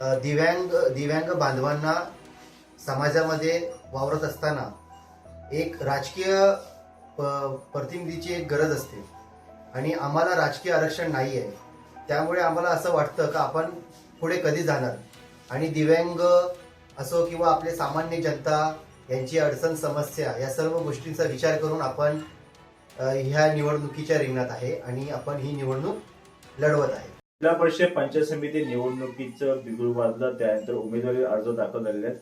दिव्यांग दिव्यांग बांधवांना समाजामध्ये वावरत असताना एक राजकीय प- प्रतिनिधीची एक गरज असते. आणि आम्हाला राजकीय आरक्षण नाही आहे त्यामुळे आम्हाला असं वाटतं का आपण पुढे कधी जाणार? आणि दिव्यांग असो किंवा आपले सामान्य जनता यांची अडचण समस्या या सर्व गोष्टींचा विचार करून आपण ह्या निवडणुकीच्या रिंगणात आहे आणि आपण ही निवडणूक लढवत आहे. जिल्हा परिषद पंचायत समिती निवडणुकीचं बिगुल वाजलं. त्यानंतर उमेदवारी अर्ज दाखल झालेले आहेत.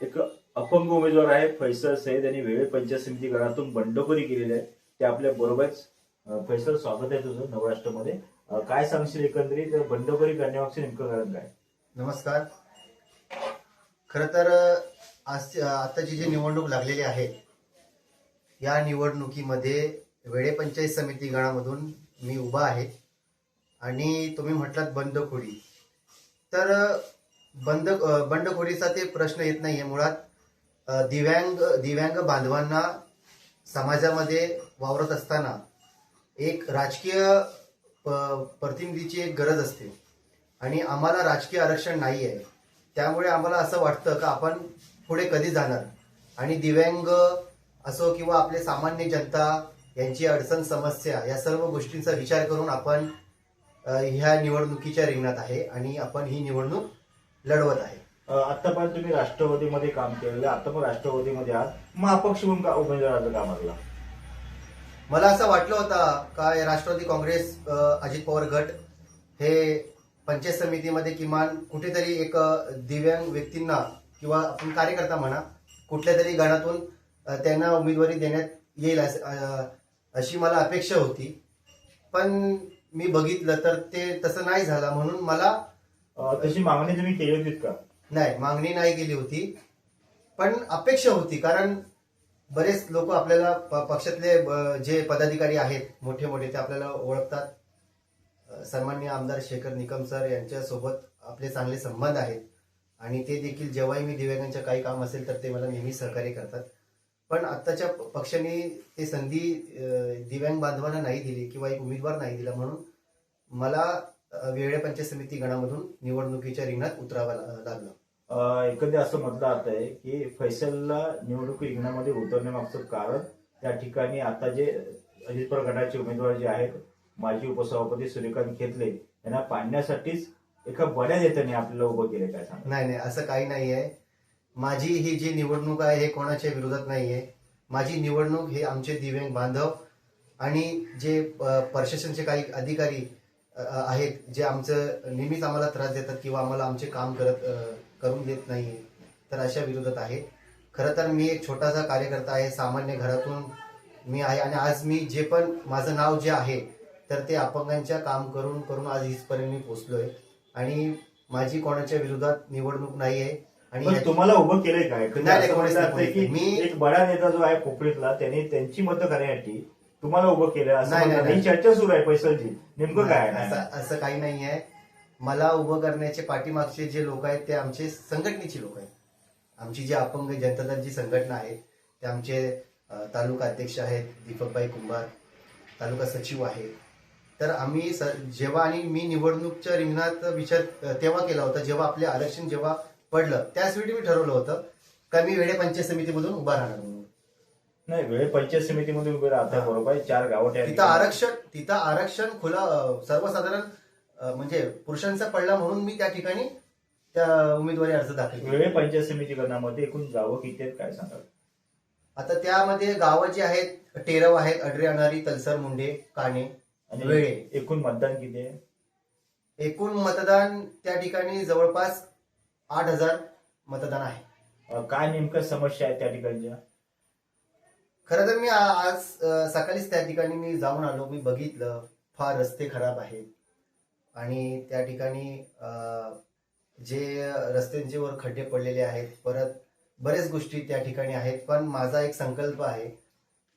एक अपंग उमेदवार आहे फैसल सईद. यांनी वेळे पंचायत समिती गणातून बंडखोरी केलेली आहे. ते आपल्या बरोबरच फैसल स्वागत आहे तुझं नवराष्ट्रामध्ये. काय सांगशील एकंदरीत? बंडखोरी करण्यामागचं नेमकं कारण काय? नमस्कार. खर तर आज आताची जी निवडणूक लागलेली आहे या निवडणुकीमध्ये वेळे पंचायत समिती गणामधून मी उभा आहे. आणि तुम्ही म्हटलात बंडखोरी तर बंद बंडखोरीचा ते प्रश्न येत नाही आहे मुळात दिव्यांग दिव्यांग बांधवांना समाजामध्ये वावरत असताना एक राजकीय प- प्रतिनिधीची एक गरज असते. आणि आम्हाला राजकीय आरक्षण नाही आहे त्यामुळे आम्हाला असं वाटतं का आपण पुढे कधी जाणार? आणि दिव्यांग असो किंवा आपले सामान्य जनता यांची अडचण समस्या या सर्व गोष्टींचा विचार करून आपण ह्या निवडणुकीच्या रिंगणात आहे आणि आपण ही निवडणूक लढवत आहे. आतापर्यंत तुम्ही राष्ट्रवादीमध्ये काम केलेलं आता पण राष्ट्रवादीमध्ये आहात. मग अपक्ष म्हणून का उमेदवार अर्ज का मागला? मला असं वाटलं होतं का हे राष्ट्रवादी काँग्रेस अजित पवार गट हे पंचायत समितीमध्ये किमान कुठेतरी एक दिव्यांग व्यक्तींना किंवा आपण कार्यकर्ता म्हणा कुठल्या तरी गणातून त्यांना उमेदवारी देण्यात येईल अशी मला अपेक्षा होती. पण मी बघितलं तर ते तसं नाही झालं म्हणून मला तशी मागणी तुम्ही केली होती का? नाही मागणी नाही केली होती. पण अपेक्षा होती कारण बरेच लोक आपल्याला पक्षातले जे पदाधिकारी आहेत मोठे मोठे ते आपल्याला ओळखतात. अ, सन्माननीय आमदार शेखर निकम सर यांच्यासोबत आपले चांगले संबंध आहेत. आणि ते देखील जेव्हाही मी दिव्यांगांच्या काही काम असेल तर ते मला नेहमी सहकार्य करतात. पण आत्ताच्या पक्षाने ते संधी दिव्यांग बांधवांना नाही दिली किंवा एक उमेदवार नाही दिला म्हणून मला वेगळ्या पंचायत समिती गणामधून निवडणुकीच्या रिंगणात उतरावं लागलं. एकंदरीत असं म्हटलं जात आहे की फैसलला निवडणूक रिंगणामध्ये उतरण्यामागचं कारण त्या ठिकाणी आता जे अजित पवार गटाचे उमेदवार जे आहेत माजी उपसभापती सूर्यकांत खेतले यांना पाडण्यासाठीच एका बड्या नेत्याने आपल्याला उभं केलं काय सांगा नाही नाही असं काही नाही आहे माझी ही जी निवडणूक आहे हे कोणाच्या विरोधात नाही आहे माझी निवडणूक हे आमचे दिव्यांग बांधव आणि जे प्रशासनचे काही अधिकारी आहेत जे आमचं नेहमीच आम्हाला त्रास देतात किंवा आम्हाला आमचे काम करत करून देत नाही तर अशा विरोधात आहे. खरं तर मी एक छोटासा कार्यकर्ता आहे सामान्य घरातून मी आहे आणि आज मी जे पण माझं नाव जे आहे तर ते अपंगांच्या काम करून करून आज इथपर्यंत मी पोचलो आहे आणि माझी कोणाच्या विरोधात निवडणूक नाही आहे पण याची- तुम्हाला उभं केलंय काय एकंदरीत नाही, नाही, असं कोणीच म्हटलं नाही, जातंय की नाही. एक बडा नेता जो आहे कोकणीतला त्याने त्यांची मतं करण्यासाठी तुम्हाला उभं केलं असं नाही. ही. चर्चा सुरू आहे फैसलची नेमकं काय आहे? असं असं काही नाही आहे मला उभं करण्याचे पाठीमागचे जे लोक आहेत ते आमचे संघटनेचे लोक आहेत आमची जी अपंग जनता दल जी संघटना आहे ते आमचे अ, तालुका अध्यक्ष आहेत दीपकबाई कुंभार तालुका सचिव आहेत तर आम्ही स- जेव्हा आणि मी निवडणूकच्या रिंगणात विचार अ, तेव्हा केला होता जेव्हा आपले आरक्षण जेव्हा पडलं त्याच वेळी मी ठरवलं होतं का मी वेळे पंचायत समितीमधून उभा राहणार म्हणून नाही वेळ पंचायत समितीमध्ये उभे राहता हा. बरोबर आहे चार गावं त्या तिथं ठिकाणी. आरक्षण तिथं आरक्षण खुला अ, सर्वसाधारण अ, म्हणजे पुरुषांचा पडला म्हणून मी त्या ठिकाणी त्या उमेदवारी अर्ज दाखल केला वेळे पंचायत समिती गणामध्ये एकूण गावं किती आहेत काय सांगाल आता त्यामध्ये गावं जी आहेत टेरव आहेत अडरे अनारी तलसर मुंडे काणे आणि वेळे. एकूण मतदान किती आहे एकूण मतदान त्या ठिकाणी जवळपास आठ हजार मतदान आहे. अं, काय नेमक्या समस्या आहेत त्या ठिकाणच्या? खरं तर मी आ- आज अ, सकाळीच त्या ठिकाणी मी जाऊन आलो. मी बघितलं फार रस्ते खराब आहेत. आणि त्या ठिकाणी अ, जे रस्त्यांचे वर खड्डे पडलेले आहेत परत बरेच गोष्टी त्या ठिकाणी आहेत. पण माझा एक संकल्प आहे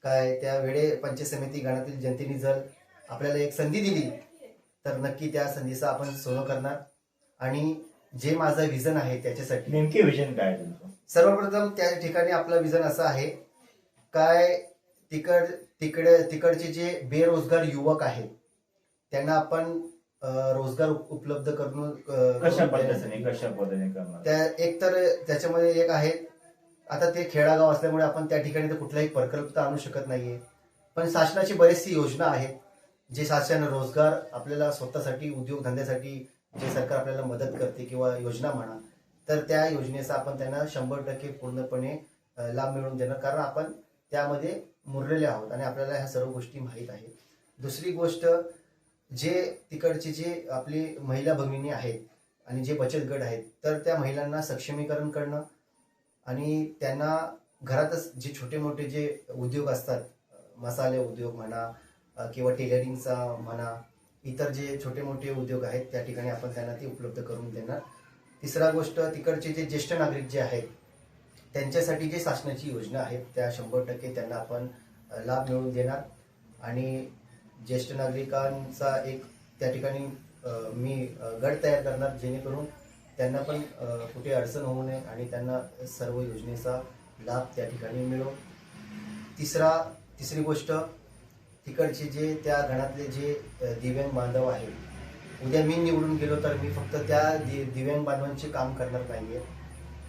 काय त्या वेळे पंचायत समिती गणातील जनतेने जर आपल्याला एक संधी दिली तर नक्की त्या संधीचं आपण सोनं करणार. आणि जे माझं विजन आहे त्याच्यासाठी. नेमके विजन काय आहे तुमचं? सर्वप्रथम त्या ठिकाणी आपलं विजन असं आहे काय तिकड तिकडे तिकडचे जे बेरोजगार युवक आहेत त्यांना आपण अं, रोजगार उप- उपलब्ध करून अं, कशा करून पद्धतीने. कशा पद्धतीने करणार? त्या एक तर त्याच्यामध्ये एक आहे आता ते खेडागाव असल्यामुळे आपण त्या ठिकाणी तर कुठलाही प्रकल्प तर आणू शकत नाहीये. पण शासनाची बरीचशी योजना आहेत जे शासन रोजगार आपल्याला स्वतःसाठी उद्योगधंद्यासाठी जे सरकार आपल्याला मदत करते किंवा योजना म्हणा तर त्या योजनेचा आपण त्यांना शंभर टक्के पूर्णपणे लाभ मिळवून देणं कारण आपण त्यामध्ये मुरलेले आहोत आणि आपल्याला ह्या सर्व गोष्टी माहीत आहेत. दुसरी गोष्ट जे तिकडचे जे आपली महिला भगिनी आहेत आणि जे बचत गट आहेत तर त्या महिलांना सक्षमीकरण करणं आणि त्यांना घरातच जे छोटे मोठे जे उद्योग असतात मसाले उद्योग म्हणा किंवा टेलरिंगचा म्हणा इतर जे छोटे मोठे उद्योग आहेत त्या ठिकाणी आपण त्यांना ती उपलब्ध करून देणार. तिसरा गोष्ट तिकडचे जे ज्येष्ठ नागरिक जे आहेत त्यांच्यासाठी जे शासनाची योजना आहेत त्या शंभर टक्के त्यांना आपण लाभ मिळवून देणार. आणि ज्येष्ठ नागरिकांचा एक त्या ठिकाणी मी गट तयार करणार जेणेकरून त्यांना पण कुठे अडचण होऊ नये आणि त्यांना सर्व योजनेचा लाभ त्या ठिकाणी मिळो. तिसरा तिसरी गोष्ट तिकडचे जे त्या घरातले जे दिव्यांग बांधव आहेत उद्या मी निवडून गेलो तर मी फक्त त्या दि दिव्यांग बांधवांचे काम करणार नाही आहे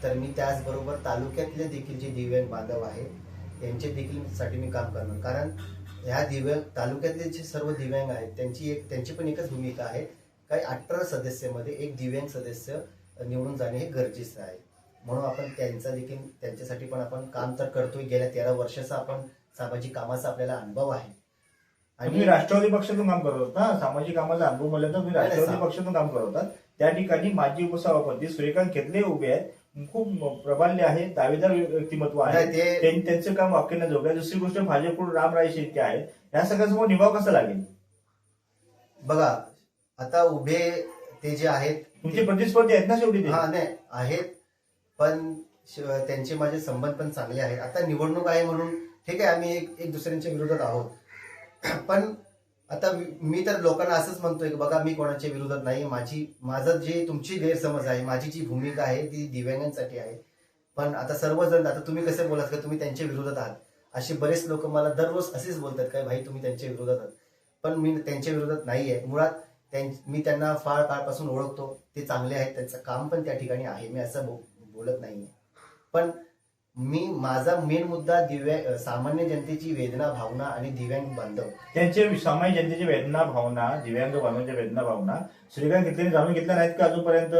तर मी त्याचबरोबर तालुक्यातले देखील जे दिव्यांग बांधव आहेत त्यांचे देखील साठी मी काम करणार. कारण ह्या दिव्यांग तालुक्यातले जे सर्व दिव्यांग आहेत त्यांची एक त्यांची पण एकच भूमिका आहे. काही अठरा सदस्यामध्ये एक दिव्यांग सदस्य निवडून जाणे हे गरजेचं आहे. म्हणून आपण त्यांचा देखील त्यांच्यासाठी पण आपण काम तर करतोय. गेल्या तेरा वर्षाचा आपण सामाजिक कामाचा आपल्याला अनुभव आहे. तुम्ही राष्ट्रवादी पक्षातून काम करत होता ना सामाजिक कामाचा अनुभव म्हणलं तर नाही, राष्ट्रवादी पक्षातून काम करत होता. त्या ठिकाणी माजी उपसभापती सूर्यकांत खेतले उभे आहेत. खूप प्रबल्य आहे दावेदार व्यक्तिमत्व आहे त्यांचं काम वाक्यानं जोग आहे दुसरी गोष्ट भाजपकडून रामराय शेट्टी आहेत. या सगळ्यांसमोर निभाव कसा लागेल? बघा आता उभे ते जे आहेत तुमचे प्रतिस्पर्धी आहेत ना शेवटी हा नाही आहेत. पण त्यांचे माझे संबंध पण चांगले आहेत. आता निवडणूक आहे म्हणून ठीक आहे आम्ही एक एक दुसऱ्यांच्या विरोधात आहोत. पण आता मी- तर लोकांना असंच म्हणतोय की बघा मी कोणाच्या विरोधात नाही माझी माझं जे तुमची गैरसमज आहे माझी जी भूमिका आहे ती दिव्यांगांसाठी आहे. पण आता सर्वजण आता तुम्ही कसे बोलात का तुम्ही त्यांच्या विरोधात आहात? असे बरेच लोक मला दररोज असेच बोलतात काय भाई तुम्ही त्यांच्या विरोधात आहात. पण मी त्यांच्या विरोधात नाही आहे मुळात त्यां- मी त्यांना फार काळपासून ओळखतो. ते चांगले आहेत त्यांचं काम पण त्या ठिकाणी आहे. मी असं बो- बोलत नाही पण मी माझा मेन मुद्दा दिव्या सामान्य जनतेची वेदना भावना आणि दिव्यांग बांधव. त्यांचे सामान्य जनतेची वेदना भावना दिव्यांग बांधवांच्या वेदना भावना श्रीकांत घेतल्याने जाणून घेतल्या नाहीत का अजूनपर्यंत?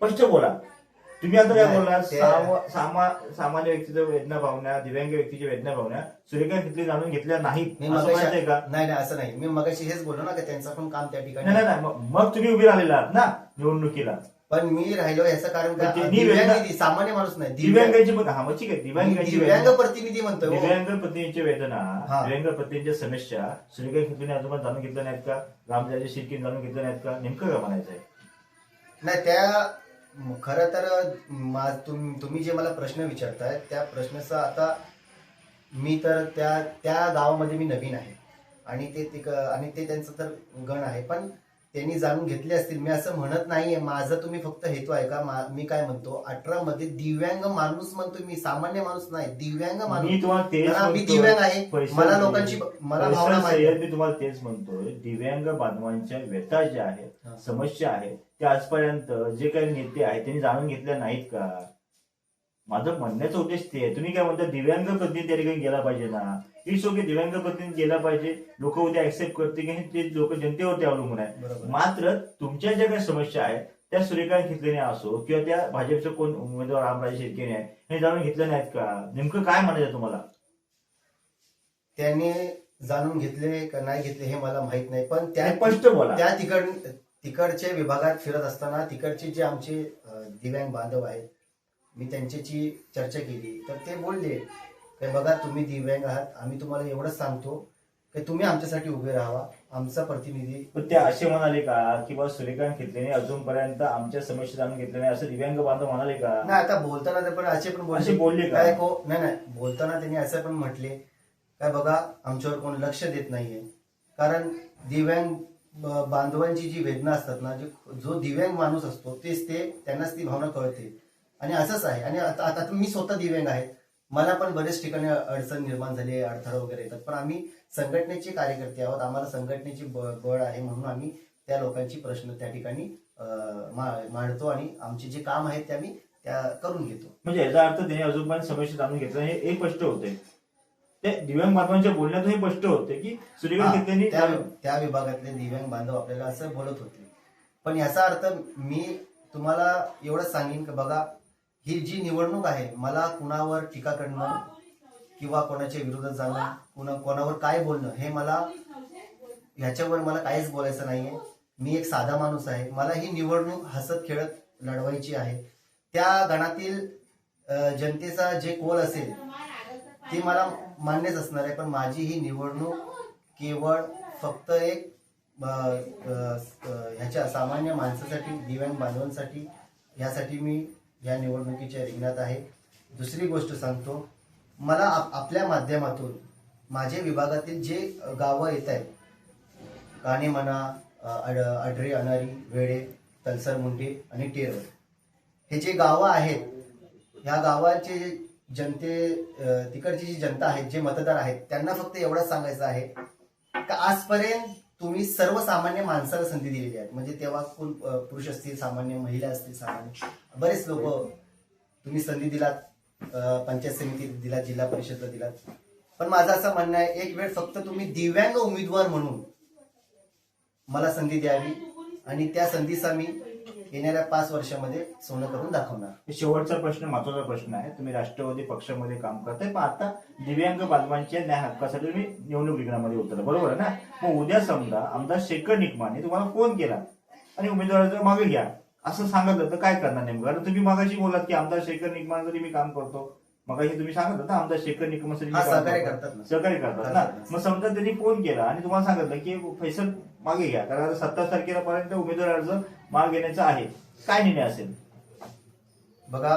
स्पष्ट बोला. तुम्ही आता काय बोलला सामा- सामान्य व्यक्तीच्या वेदना भावना दिव्यांग व्यक्तीच्या वेदना भावना सूर्यकांत घेतली जाणून घेतल्या नाहीत. नाही नाही असं नाही. मी मगाशी हेच बोललो ना की त्यांचं पण काम त्या ठिकाणी नाही नाही. मग- मग तुम्ही उभे राहिलेला आहात ना निवडणुकीला. पण मी राहिलो याचं कारण का पण ते दिव्यांग सामान्य माणूस नाही दिव्यांग. दिव्यांगांची हा मग ठीक आहे. दिव्यांगांची दिव्यांग वेदना प्रतिनिधी म्हणतोय हो. दिव्यांग पत्नीची वेदना हा. दिव्यांग पत्नीच्या समस्या सूर्यकांत घेतलीने अजून जाणून घेतल्या नाहीत का? रामजाजी शिर्के जाणून घेतल्या नाहीत का? नेमकं काय म्हणायचंय? नाही त्या खर तर मा- तुम- तुम्ही जे मला प्रश्न विचारताय त्या प्रश्नाचा आता मी तर त्या त्या गावामध्ये मी नवीन आहे. आणि ते तिक आणि ते त्यांचं तर गण आहे. पण त्यांनी जाणून घेतले असतील. मी असं म्हणत नाहीये. माझं तुम्ही फक्त हेतू आहे का मा- काय म्हणतो? अठरा मध्ये दिव्यांग माणूस म्हणतो मी. सामान्य माणूस नाही. दिव्यांग माणूस. मी. दिव्यांग आहे. मला. लोकांची मला भावना. मी तुम्हाला तेच म्हणतोय. दिव्यांग बांधवांच्या व्यथा ज्या आहेत. समस्या आहेत त्या आजपर्यंत जे काही नेते आहेत त्यांनी जाणून घेतल्या नाहीत का? माझं म्हणण्याचा उद्देश ते आहे. तुम्ही काय म्हणता दिव्यांग प्रतिनिधी त्या ठिकाणी गेला पाहिजे ना? इट्स ओके दिव्यांग प्रतिनिधी गेला पाहिजे. लोक उद्या ऍक्सेप्ट करते की ते लोक जनतेवरती अवलंबून आहे. मात्र तुमच्या ज्या काही समस्या आहेत त्या सूर्यकांत घेतलेने असो किंवा त्या भाजपचे कोण उमेदवार रामराजे शेटकेने आहे हे जाणून घेतले नाहीत का? नेमकं काय म्हणायचं तुम्हाला? त्यांनी जाणून घेतले का नाही घेतले हे मला माहीत नाही पण त्या स्पष्ट बोला. त्या तिकड तिकडच्या विभागात फिरत असताना तिकडचे जे आमचे दिव्यांग बांधव आहेत मी त्यांच्याशी चर्चा केली. तर ते बोलले की बघा तुम्ही दिव्यांग आहात. आम्ही तुम्हाला एवढंच सांगतो की तुम्ही आमच्यासाठी उभे राहावा. आमचा प्रतिनिधी पण ते असे म्हणाले का? की बा सूर्यकांत घेतलेने अजूनपर्यंत आमच्या समस्या जाणून घेतल्या नाही. असं दिव्यांग बांधव म्हणाले का? नाही आता बोलताना ते पण असे पण असे बोलले बोलले का? काय को नाही नाही. बोलताना त्यांनी असं पण म्हटले काय बघा आमच्यावर कोण लक्ष देत नाहीये. कारण दिव्यांग ब- बांधवांची जी वेदना असतात ना जे जो दिव्यांग माणूस असतो तेच ते त्यांनाच ती भावना कळते. आणि असंच आहे. आणि आता आता मी स्वतः दिव्यांग आहे. मला पण बरेच ठिकाणी अडचण निर्माण झाली आहे अडथळा वगैरे येतात. पण आम्ही संघटनेचे कार्यकर्ते आहोत. आम्हाला संघटनेची बळ आहे म्हणून आम्ही त्या लोकांची प्रश्न त्या ठिकाणी मांडतो आणि आमचे जे काम आहेत ते आम्ही त्या करून घेतो. म्हणजे याचा अर्थ त्यांनी अजून पण समस्या जाणून घेतलं हे एक स्पष्ट होते. ते दिव्यांग बांधवांच्या बोलण्यातून हे स्पष्ट होते की सूर्यकांत त्या त्या विभागातले दिव्यांग बांधव आपल्याला असं बोलत होते. पण याचा अर्थ मी तुम्हाला एवढंच सांगेन की बघा ही जी निवडणूक आहे मला कुणावर टीका करणं किंवा कोणाच्या विरोधात जाणं कुणा कोणावर काय बोलणं हे मला ह्याच्यावर मला काहीच बोलायचं नाहीये. मी एक साधा माणूस आहे. मला ही निवडणूक हसत खेळत लढवायची आहे. त्या गणातील जनतेचा जे कोल असेल ते मला मान्यच असणार आहे. पण माझी ही निवडणूक केवळ फक्त एक ह्याच्या सामान्य माणसासाठी दिव्यांग बांधवांसाठी यासाठी मी या निवडणुकीच्या रिंगणात आहे. दुसरी गोष्ट सांगतो मला आपल्या माध्यमातून माझे विभागातील जे गावं येत आहेत काणे म्हणा अड अडरे अनारी वेडे तलसर मुंडे आणि टेरळ हे जे गावं आहेत ह्या गावाचे जनते तिकडची जी जनता आहेत जे मतदार आहेत त्यांना फक्त एवढंच सांगायचं आहे का आजपर्यंत तुम्ही सर्वसामान्य माणसाला संधी दिलेली आहे. म्हणजे तेव्हा कोण पुरुष असतील सामान्य महिला असतील सामान्य बरेच लोक तुम्ही संधी दिलात पंचायत समितीत दिलात जिल्हा परिषदला दिलात. पण माझं असं म्हणणं आहे एक वेळ फक्त तुम्ही दिव्यांग उमेदवार म्हणून मला संधी द्यावी आणि त्या संधीचा मी येणाऱ्या पाच वर्षामध्ये सोनं करून दाखवणार. शेवटचा प्रश्न महत्त्वाचा प्रश्न आहे. तुम्ही राष्ट्रवादी पक्षामध्ये काम करताय पण आता दिव्यांग बांधवांच्या न्याय हक्कासाठी तुम्ही निवडणूक रिंगणामध्ये उतरला. बरोबर आहे ना? मग उद्या समजा आमदार शेखर निकमाने तुम्हाला फोन केला आणि उमेदवाराचं मागे घ्या. असं सांगितलं तर काय करणार नेमकं? कारण तुम्ही मागाशी बोलात की आमदार शेखर निकमासाठी मी काम करतो. मगाशी तुम्ही सांगितलं ना आमदार शेखर निकमासाठी मी हा काम सहकार्य करतो. करतात ना. सहकार्य करतात ना. करतात. मग समजा त्यांनी फोन केला आणि तुम्हाला सांगितलं की फैसल मागे घ्या कारण आता सत्तावीस तारखेला पर्यंत उमेदवार अर्ज मागे घेण्याचा आहे. काय निर्णय असेल? बघा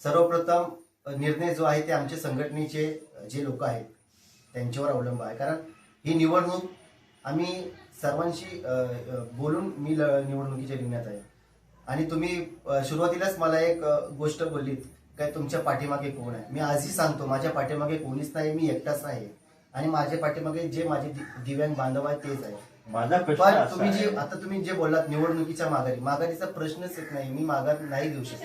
सर्वप्रथम निर्णय जो आहे ते आमच्या संघटनेचे जे लोक आहेत त्यांच्यावर अवलंब आहे. कारण ही निवडणूक आम्ही सर्वांशी बोलून मी निवडणुकीच्या रिंगणात आहे. आणि तुम्ही सुरुवातीलाच मला एक गोष्ट बोललीत काय तुमच्या पाठीमागे कोण आहे? मी आजही सांगतो माझ्या पाठीमागे कोणीच नाही मी एकटाच आहे. आणि माझ्या पाठीमागे जे माझे दिव्यांग बांधव आहेत तेच आहे. माझा पण तुम्ही जे आहे- आता तुम्ही जे बोललात निवडणुकीच्या माघारी माघारीचा प्रश्नच येत नाही मी माघार नाही घेऊ शकत.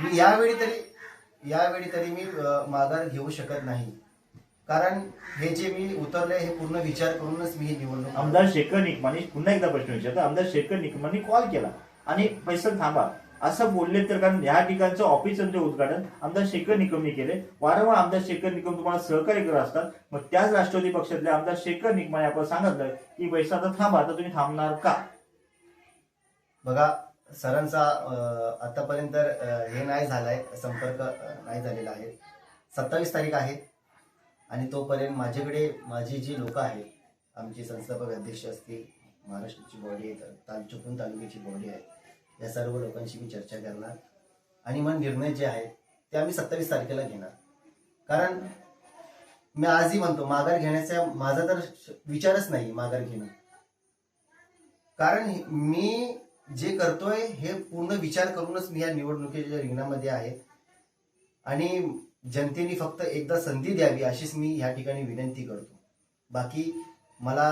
मी यावेळी तरी यावेळी तरी मी माघार घेऊ शकत नाही. कारण हे जे मी उतरले हे पूर्ण विचार करूनच मी ही निवडणूक आमदार शेखर निकमाने पुन्हा एकदा प्रश्न विचारतो. आमदार शेखर निकमाने कॉल केला. आणि पैसे थांबा. असं बोलले तर कारण ह्या ठिकाणचं ऑफिसचं उद्घाटन आमदार शेखर निकमने केले. वारंवार आमदार शेखर निकम तुम्हाला सहकार्य करत असतात. मग त्याच राष्ट्रवादी पक्षातले आमदार शेखर निकमाने आपण सांगितलं की पैसा आता थांबा तर तुम्ही थांबणार का? बघा सरांचा आतापर्यंत हे नाही झालाय. संपर्क नाही झालेला आहे. सत्तावीस तारीख आहे. आणि तोपर्यंत माझ्याकडे माझी जी लोक आहेत आमचे संस्थापक अध्यक्ष असतील महाराष्ट्राची बॉडी आहे ताल चुकून तालुक्याची बॉडी आहे या सर्व लोकांशी मी चर्चा करणार. आणि मग निर्णय जे आहेत ते आम्ही सत्तावीस तारखेला घेणार. कारण मी आजही म्हणतो माघार घेण्याचा माझा तर विचारच नाही माघार घेणं. कारण मी जे करतोय हे पूर्ण विचार करूनच मी या निवडणुकीच्या रिंगणामध्ये आहे. आणि जनतेने फक्त एकदा संधी द्यावी अशीच मी ह्या ठिकाणी विनंती करतो. बाकी मला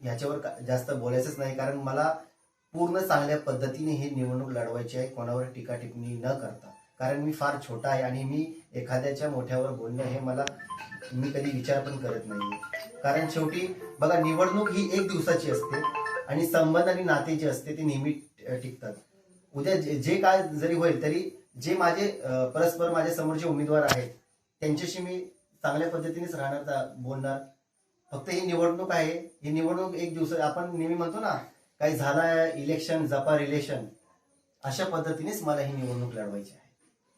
ह्याच्यावर जास्त बोलायचंच नाही कारण मला पूर्ण चांगल्या पद्धतीने ही निवडणूक लढवायची आहे कोणावर टीका टिप्पणी न करता. कारण मी फार छोटा आहे आणि मी एखाद्याच्या मोठ्यावर बोलणं हे मला मी कधी विचार पण करत नाही कारण शेवटी बघा निवडणूक ही एक दिवसाची असते आणि संबंध आणि नाते जे असते ते नेहमी टिकतात. उद्या जे जे काय जरी होईल तरी जे माझे परस्पर माझ्या समोरचे उमेदवार आहेत त्यांच्याशी मी चांगल्या पद्धतीनेच राहणार बोलणार. फक्त ही निवडणूक आहे. ही निवडणूक एक दिवस आपण नेहमी म्हणतो ना काही झालं इलेक्शन जपा रिलेशन अशा पद्धतीनेच मला ही निवडणूक लढवायची आहे.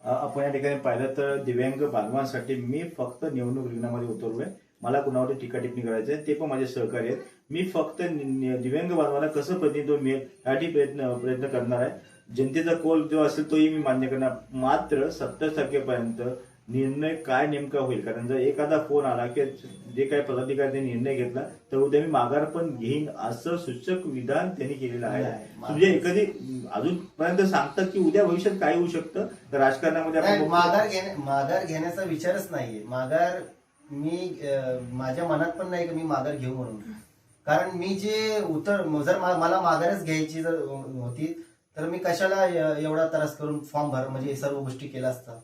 आपण या ठिकाणी पाहिलं तर दिव्यांग बांधवांसाठी मी फक्त निवडणूक रिंगणामध्ये उतरलोय. मला कुणावर टीका टिप्पणी करायचं आहे ते पण माझे सहकार्य आहेत. मी फक्त दिव्यांग बांधवांना कसं प्रतिनिधित्व मिळेल यासाठी प्रयत्न प्रयत्न करणार आहे. जनतेचा कोल जो असेल तोही मी मान्य करणार. मात्र सत्तर तारखेपर्यंत निर्णय काय नेमका होईल? कारण जर एखादा फोन आला की जे काही पदाधिकारी निर्णय घेतला तर उद्या मी माघार पण घेईन असं सूचक विधान त्यांनी केलेलं आहे. म्हणजे कधी अजूनपर्यंत सांगतात की उद्या भविष्यात काय होऊ शकतं? तर राजकारणामध्ये आपण माघार घेण्या माघार घेण्याचा विचारच नाहीये. माघार मी माझ्या मनात पण नाही की मी माघार घेऊ म्हणून. कारण मी जे उतर जर मला माघारच घ्यायची जर होती तर मी कशाला एवढा त्रास करून फॉर्म भर म्हणजे सर्व गोष्टी केल्या असतात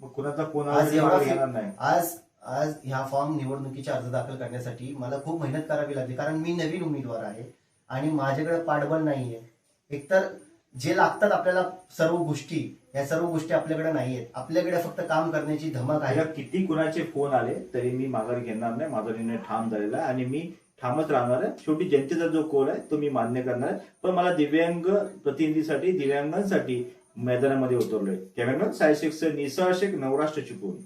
मग कुणाचा फोन आज एवढा नाही? आज आज ह्या फॉर्म निवडणुकीचे अर्ज दाखल करण्यासाठी मला खूप मेहनत करावी लागली कारण मी नवीन उमेदवार आहे आणि माझ्याकडे पाठबळ नाहीये. एकतर जे लागतात आपल्याला सर्व गोष्टी या सर्व गोष्टी आपल्याकडे नाहीयेत. आपल्याकडे फक्त काम करण्याची धमक आहे. किती कुणाचे फोन आले तरी मी माघार घेणार नाही माझा निर्णय ठाम झालेला आहे आणि मी ठामच राहणार आहे. शेवटी जनतेचा जो कोल आहे तो मी मान्य करणार आहे. पण मला दिव्यांग प्रतिनिधीसाठी दिव्यांगांसाठी मैदानामध्ये उतरलोय. कॅमेरामॅन साय सर निसळशेख नवराष्ट्र चिपळूण.